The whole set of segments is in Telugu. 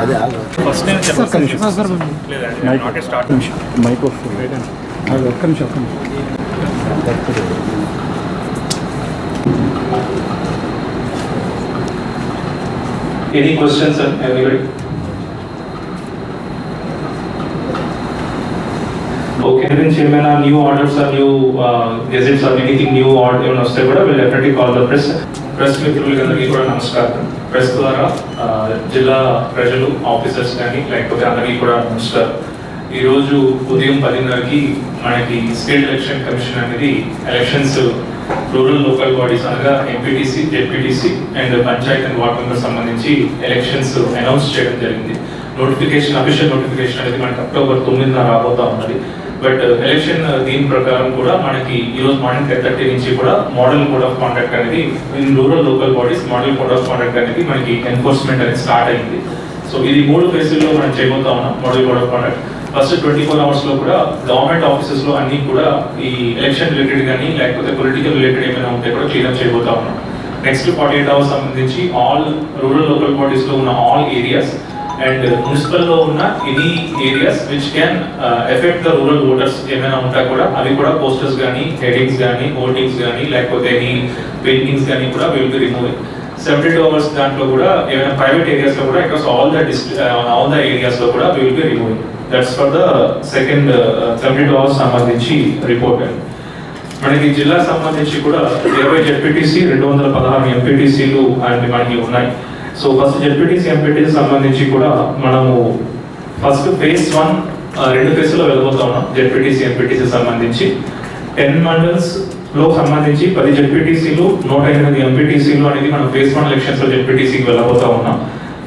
అదే ఫస్ట్ నేను ఒక్క నిమిషం. లేదండి మైక్ నాకే స్టార్ట్ ఒక్క నిమిషం మైక్ వస్తుంది అది ఒక్క నిమిషం ఒక్క నిమిషం Any questions, sir? ఓకే గురించి ఏమైనా new orders or new gazettes or anything new order ఏమైనా వస్తే కూడా will definitely call the press press మిత్రులందరికీ కూడా నమస్కారం. ప్రెస్ ద్వారా జిల్లా ప్రజలు ఆఫీసర్స్ కానీ లేకపోతే అందరికీ కూడా నమస్కారం. ఈరోజు ఉదయం పదిన్నరకి మనకి స్టేట్ ఎలక్షన్ కమిషన్ అనేది ఎలక్షన్స్ రూరల్ లోకల్ బాడీస్ అనగా MPTC ZPTC and panchayat and ward member సంబంధించి ఎలక్షన్స్ అనౌన్స్ చేయడం జరిగింది. నోటిఫికేషన్ అఫీషియల్ నోటిఫికేషన్ అనేది మనకి అక్టోబర్ తొమ్మిదిన రాబోతా ఉన్నది. బట్ ఎలక్షన్ దీని ప్రకారం కూడా మనకి ఈ రోజు మార్నింగ్ టెన్ థర్టీ నుంచి కూడా మోడల్ కోడ్ ఆఫ్ కాండక్ట్ అనేది in rural local bodies model code of conduct అనేది మనకి ఎన్ఫోర్స్మెంట్ అనేది స్టార్ట్ అయింది. సో ఇది మూడు ఫేజుల్లో మనం చేయబోతా ఉన్నాం model code of conduct. First twenty four అవర్స్లో కూడా గవర్నమెంట్ ఆఫీసెస్లో అన్ని కూడా ఈ ఎలక్షన్ రిలేటెడ్ కానీ లేకపోతే పొలిటికల్ రిలేటెడ్ ఏమైనా ఉంటే కూడా క్లీనప్ చేయబోతా ఉన్నాం. నెక్స్ట్ ఫార్టీ ఎయిట్ అవర్స్ సంబంధించి ఆల్ రూరల్ లోకల్ బాడీస్లో ఉన్న ఆల్ ఏరియాస్ అండ్ మున్సిపల్లో ఉన్న any areas which can effect the rural voters ఏమైనా ఉంటా కూడా అవి కూడా పోస్టర్స్ కానీ హెడింగ్స్ కానీ హోర్డింగ్స్ కానీ లేకపోతే ఎనీ పెయింటింగ్స్ కానీ కూడా will be removing seventy two hours దాంట్లో కూడా ఏమైనా ప్రైవేట్ ఏరియాస్లో కూడా across all the dis all the ఏరియాస్లో కూడా will be removing that's for the second seventy two hours సంబంధించి రిపోర్ట్ అండి మనకి జిల్లా సంబంధించి కూడా ఇరవై జెడ్పీటీసీ రెండు వందల పదహారు ఎంపీటీసీలు అండ్ మనకి ఉన్నాయి. సో ఫస్ట్ జెడ్పీటీసీ ఎంపీటీసీ సంబంధించి కూడా మనము ఫస్ట్ ఫేజ్ వన్ రెండు ఫేజ్లో వెళ్ళబోతా ఉన్నాం జెడ్పీటీసీ ఎంపీటీసీ సంబంధించి. టెన్ మండల్స్లో సంబంధించి పది జెడ్పీటీసీలు నూట ఎనిమిది ఎంపీటీసీలు అనేది మనం ఫేజ్ వన్ ఎలక్షన్స్లో జెడ్పీటీసీకి వెళ్ళబోతా ఉన్నాం.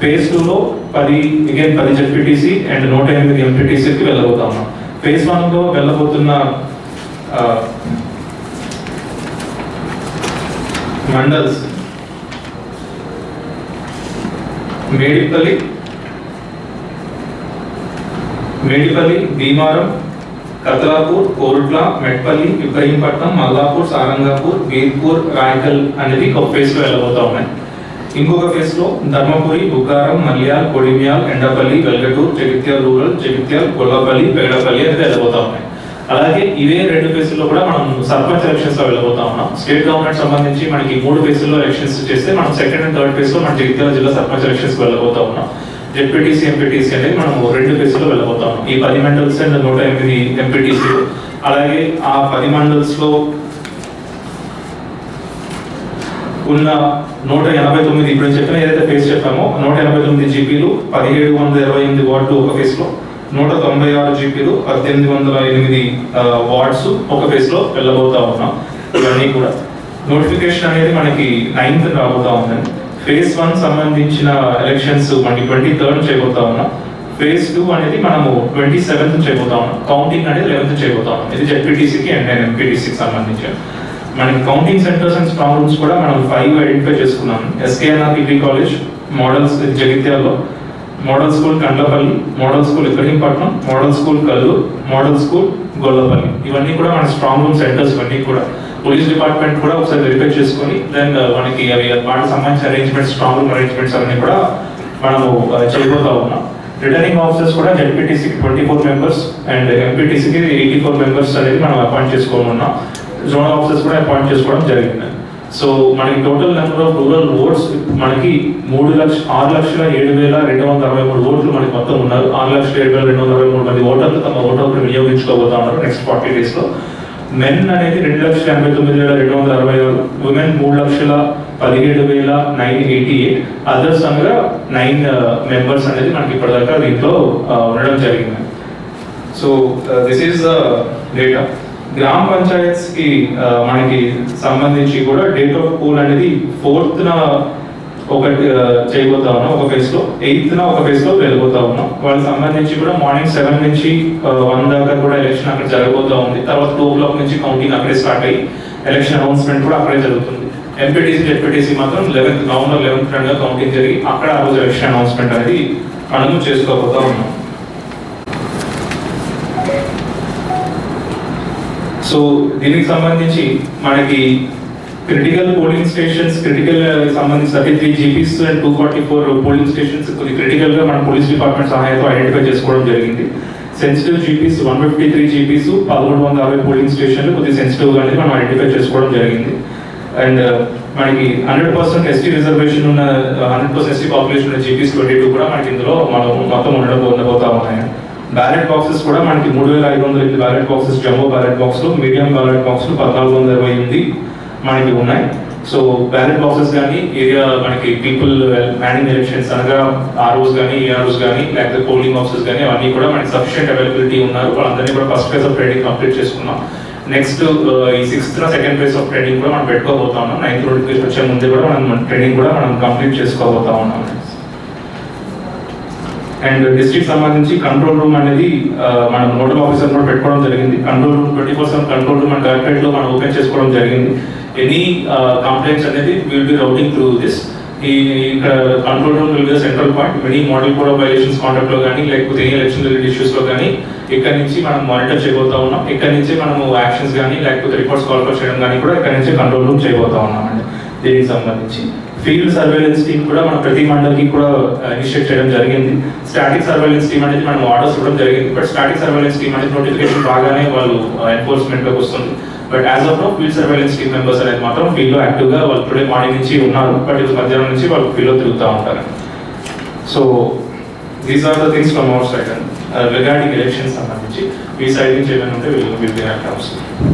ఫేజ్ టూలో పది అగైన్ పది జెడ్పీటీసీ అండ్ నూట ఎనిమిది ఎంపీటీసీకి వెళ్ళబోతా ఉన్నాం. ఫేజ్ వన్లో వెళ్ళబోతున్న మండల్స్ మేడిపల్లి మేడిపల్లి భీమారం కతలాపూర్ కోరుట్ల మెట్పల్లి ఇబ్రహీంపట్నం మల్లాపూర్ సారంగాపూర్ వీర్పూర్ రాయకల్ అనేది ఒక ఫేస్లో వెళ్ళబోతా ఉన్నాయి. ఇంకొక ఫేస్లో ధర్మపురి బుకారం మల్యాల్ కొడిమ్యాల్ ఎండపల్లి వెల్గటూర్ జగిత్యాల్ రూరల్ జగిత్యాల్ కొల్లపల్లి పేడపల్లి అనేది వెళ్ళబోతా ఉన్నాయి. అలాగే ఇవే రెండు ఫేజుల్లో కూడా మనం సర్పంచ్ ఎలక్షన్స్లో వెళ్ళబోతా ఉన్నాం. స్టేట్ గవర్నమెంట్ సంబంధించి మనకి మూడు ఫేజుల్లో ఎలక్షన్స్ చేస్తే మనం సెకండ్ అండ్ థర్డ్ ఫేజ్లో మన జగిత్యాల జిల్లా సర్పంచ్ ఎలక్షన్స్ వెళ్ళబోతా ఉన్నాం. జెడ్పీటీసీ ఎంపీటీసీ అనేది మనం రెండు ఫేజ్లో వెళ్ళబోతా ఉన్నాం. ఈ పది మండల్స్ అండ్ నూట ఎనిమిది ఎంపీటీసీ అలాగే ఆ పది మండల్స్లో ఉన్న నూట ఎనభై తొమ్మిది ఇప్పుడు చెప్పిన ఏదైతే ఫేస్ చెప్పామో నూట ఎనభై తొమ్మిది జీపీలు పదిహేడు వందల ఇరవై ఎనిమిది వార్డు ఒక ఫేస్లో. నూట తొంభై ఆరు జీపీలు పద్దెనిమిది వందల ఎనిమిది వార్డ్స్ ఒక ఫేజ్లో వెళ్ళబోతూ వెళ్ళబోతా ఉన్నాం. ఇవన్నీ కూడా. నోటిఫికేషన్ అనేది మనకి నైన్త్ రాబోతా ఉందండి ఫేజ్ వన్ సంబంధించిన ఎలక్షన్స్ మనకి ట్వంటీ థర్డ్ చేయబోతా ఉన్నాం. ఫేజ్ టూ అనేది మనము ట్వంటీ సెవెంత్ చేయబోతా ఉన్నాం. కౌంటింగ్ అనేది లెవెన్త్ చేయబోతా ఉన్నాం. ఇది జెడ్పీటీసీకి అండ్ ఎంపీటీసీకి సంబంధించిన మనకి counting centres and strong rooms కూడా మనం ఫైవ్ ఐడెంటిఫై చేసుకున్నాం. SKNR degree college models జగిత్యాల్లో. Model school Kandlapalli model school Ibrahimpatnam model school Kalluru model school Gollapalli. ఇవన్నీ కూడా మన స్ట్రాంగ్ రూమ్ సెంటర్స్ ఇవన్నీ కూడా. పోలీస్ డిపార్ట్మెంట్ కూడా ఒకసారి వెరిఫై చేసుకొని దెన్ uh, మనకి అవి వాటికి సంబంధించిన అరేంజ్మెంట్స్ స్ట్రాంగ్ రూమ్ అరేంజ్మెంట్స్ అవన్నీ కూడా మనము uh, చేయబోతా ఉన్నాం. రిటర్నింగ్ ఆఫీసర్స్ కూడా జెడ్పీటీసీకి ట్వంటీ ఫోర్ మెంబర్స్ అండ్ ఎంపీటీసీకి ఎయిటీ ఫోర్ మెంబర్స్ అనేది మనం అపాయింట్ చేసుకోమన్నాం. జోనల్ ఆఫీసర్స్ కూడా అపాయింట్ చేసుకోవడం జరిగింది. సో మనకి total number of rural votes మనకి మూడు లక్ష ఆరు లక్షల ఏడు వేల రెండు వందల అరవై మూడు ఓట్లు మనకి మొత్తం ఉన్నారు. ఆరు లక్షల ఏడు వేల రెండు వందల అరవై మూడు మంది ఓటర్లు తమ ఓటర్లు వినియోగించుకోబోతా ఉన్నారు నెక్స్ట్ ఫార్టీ డేస్లో. మెన్ అనేది రెండు లక్షల ఎనభై తొమ్మిది వేల రెండు వందల అరవై ఆరు ఉమెన్ మూడు లక్షల పదిహేడు వేల నైన్ ఎయిటీ ఎయిట్ అదర్స్ అనగా నైన్ మెంబర్స్ uh, అనేది మనకి ఇప్పటిదాకా దీంట్లో uh, ఉండడం జరిగింది. So this is the data గ్రామ పంచాయత్స్కి మనకి సంబంధించి కూడా డేట్ ఆఫ్ పూల్ అనేది ఫోర్త్ న ఒకటి చేయబోతా ఉన్నాం ఒక ఫేజ్లో ఎయిత్ న ఒక ఫేజ్లో వెళ్ళిపోతా ఉన్నాం. వాళ్ళకి సంబంధించి కూడా మార్నింగ్ సెవెన్ నుంచి వన్ దాకా కూడా ఎలక్షన్ అక్కడ జరగబోతా ఉంది. తర్వాత టూ క్లాక్ నుంచి కౌంటింగ్ అక్కడే స్టార్ట్ అయ్యి ఎలక్షన్ అనౌన్స్మెంట్ కూడా అక్కడే జరుగుతుంది. ఎంపీటీసీ జెడ్పీటీసీ మాత్రం లెవెన్త్ నవంబర్ లెవెన్త్గా కౌంటింగ్ జరిగి అక్కడ ఆ రోజు ఎలక్షన్ అనౌన్స్మెంట్ అనేది మనము చేసుకోబోతా ఉన్నాం. సో దీనికి సంబంధించి మనకి క్రిటికల్ పోలింగ్ స్టేషన్స్ క్రిటికల్ సంబంధించి thirty three GPs and two forty four polling stations కొద్ది క్రిటికల్గా మన పోలీస్ డిపార్ట్మెంట్ సహాయంతో ఐడెంటిఫై చేసుకోవడం జరిగింది. Sensitive GPs one fifty three GPs పదమూడు వందల అరవై పోలింగ్ స్టేషన్లు కొద్ది సెన్సిటివ్గా అనేది మనం ఐడెంటిఫై చేసుకోవడం జరిగింది. అండ్ uh, మనకి హండ్రెడ్ పర్సెంట్ ఎస్టీ రిజర్వేషన్ ఉన్న హండ్రెడ్ పర్సెంట్ ఎస్టీ పాపులేషన్ ఉన్న జీపీస్ ట్వంటీ టూ కూడా మనకి ఇందులో మనం మొత్తం ఉండడం పొందబోతా ఉన్నాయి బ్యాలెట్ బాక్సెస్ కూడా మనకి మూడు వేల ఐదు వందల ఎనిమిది బ్యాలెట్ బాక్సెస్ జంబో బ్యాలెట్ బాక్స్లు మీడియం బ్యాలెట్ బాక్స్లు పద్నాలుగు వందల ఇరవై ఎనిమిది మనకి ఉన్నాయి. సో బ్యాలెట్ బాక్సెస్ కానీ ఏరియా మనకి పీపుల్ మ్యానింగ్ ఎలక్షన్స్ అనగా ఆర్ఓస్ కానీ ఏఆర్ఓస్ కానీ లేకపోతే పోలింగ్ ఆఫీసెస్ కానీ అవన్నీ కూడా మనకి సఫిషియెంట్ అవైలబిలిటీ ఉన్నారు. వాళ్ళందరినీ కూడా first phase of training complete చేసుకున్నాం. నెక్స్ట్ uh, ఈ sixth second phase of training కూడా మనం పెట్టుకోబోతా ఉన్నాం. నైన్త్ నోటిఫికేషన్ వచ్చే ముందే కూడా మనం ట్రైనింగ్ కూడా మనం కంప్లీట్ చేసుకోబోతా ఉన్నాం. అండ్ డిస్ట్రిక్ట్ సంబంధించి కంట్రోల్ రూమ్ అనేది మనం నోడల్ ఆఫీసర్ కూడా పెట్టుకోవడం జరిగింది. Control room twenty four seven control room and కలెక్టరేట్లో మనం ఓపెన్ చేసుకోవడం జరిగింది. ఎనీ కంప్లైంట్స్ అనేది will be routing through this ఈ ఇక్కడ control room will be central point many model code of violations కాంటాక్ట్లో కానీ లేకపోతే ఎనీ ఎలక్షన్ రిలేటెడ్ ఇష్యూస్లో కానీ ఇక్కడ నుంచి మనం మానిటర్ చేయబోతా ఉన్నాం. ఇక్కడ నుంచి మనము యాక్షన్స్ కానీ లేకపోతే రిపోర్ట్స్ కాల్ చేయడం కానీ కూడా ఇక్కడ నుంచి కంట్రోల్ రూమ్ చేయబోతా ఉన్నాం అండి దీనికి సంబంధించి. ఫీల్డ్ సర్వేలెన్స్ టీమ్ కూడా మన ప్రతి మండలికి కూడా ఇనిషియేట్ చేయడం జరిగింది. స్టాటిక్ సర్వేలెన్స్ టీమ్ అనేది మనం ఆర్డర్స్ ఇవ్వడం జరిగింది. బట్ స్టాటిక్ సర్వేలెన్స్ టీమ్ అనేది నోటిఫికేషన్ బాగానే వాళ్ళు ఎన్ఫోర్స్మెంట్లోకి వస్తుంది. But as of now field surveillance team members అనేది మాత్రం ఫీల్డ్లో యాక్టివ్గా వాళ్ళు టుడే మార్నింగ్ నుంచి ఉన్నారు. బట్ ఇది మధ్యాహ్నం నుంచి వాళ్ళు ఫీల్డ్లో తిరుగుతూ ఉంటారు. So these are the things from our side regarding elections సంబంధించి మీ సైడ్ నుంచి ఏమైనా ఉంటే వీళ్ళు విల్